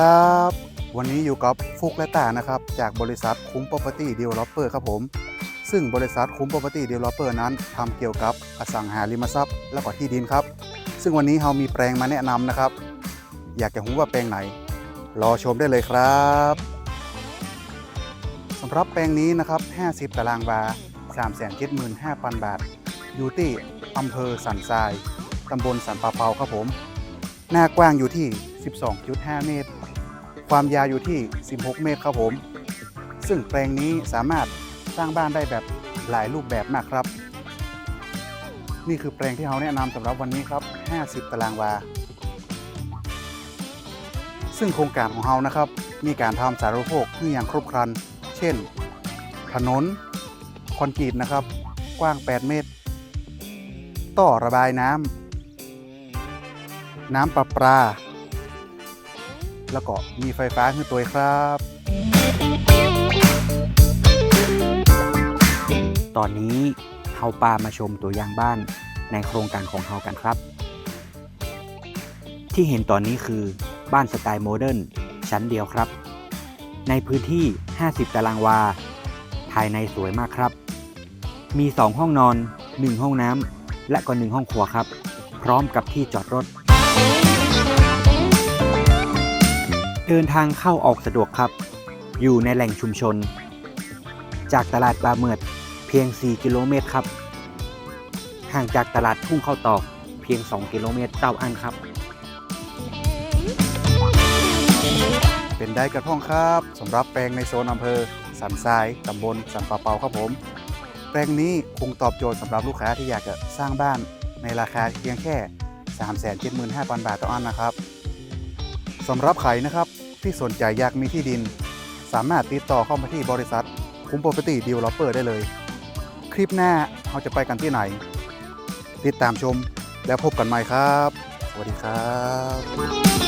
ครับ วันนี้อยู่กับฟุกและตานะครับ จากบริษัทคุ้ม Property Developer ครับผม ซึ่งบริษัทคุ้ม Property Developer นั้นทำเกี่ยวกับอสังหาริมทรัพย์และก็ที่ดินครับ ซึ่งวันนี้เรามีแปลงมาแนะนำนะครับ อยากจะรู้ว่าแปลงไหน รอชมได้เลยครับสำหรับแปลงนี้นะครับ 50 ตารางวา375,000 บาท อยู่ที่อำเภอสันทรายตำบลสันปะเปาครับผม หน้ากว้างอยู่ที่ 12.5 เมตร ความยาวอยู่ที่ 16 เมตรครับผม ซึ่งแปลงนี้สามารถสร้างบ้านได้แบบหลายรูปแบบมากครับ นี่คือแปลงที่เราแนะนำสำหรับวันนี้ครับ 50 ตารางวา ซึ่งโครงการของเรานะครับ มีการทำสาธารณูปโภคที่อย่างครบครัน เช่น ถนน คอนกรีตนะครับ กว้าง 8 เมตร ต่อระบายน้ำน้ำประปา แล้วก็มีไฟฟ้าขึ้นตัวครับ ตอนนี้เฮาปามาชมตัวอย่างบ้านในโครงการของเฮากันครับ ที่เห็นตอนนี้คือบ้านสไตล์โมเดิร์นชั้นเดียวครับ ในพื้นที่ 50 ตารางวา ภายในสวยมากครับ มี 2 ห้องนอน 1 ห้องน้ำและก็ 1 ห้องครัวครับ พร้อมกับที่จอดรถ เดินทางเข้าออกสะดวกครับ อยู่ในแหล่งชุมชน จากตลาดปลาเมือดเพียง 4 กิโลเมตรครับ ห่างจากตลาดทุ่งเข้าตอกเพียง 2 กิโลเมตรเต้าอันครับ เป็นได้กระท่องครับสำหรับแปลงในโซนอำเภอสันทรายตำบลสันป่าเปาครับผม แปลงนี้คงตอบโจทย์สำหรับลูกค้าที่อยากจะสร้างบ้านในราคาเพียงแค่ 375,000 บาทต่ออันนะครับ สำหรับใครนะครับที่สนใจอยากมีที่ดิน สามารถติดต่อเข้ามาที่บริษัทคุ้ม Property Developer ได้เลย คลิปหน้าเราจะไปกันที่ไหน ติดตามชมแล้วพบกันใหม่ครับ สวัสดีครับ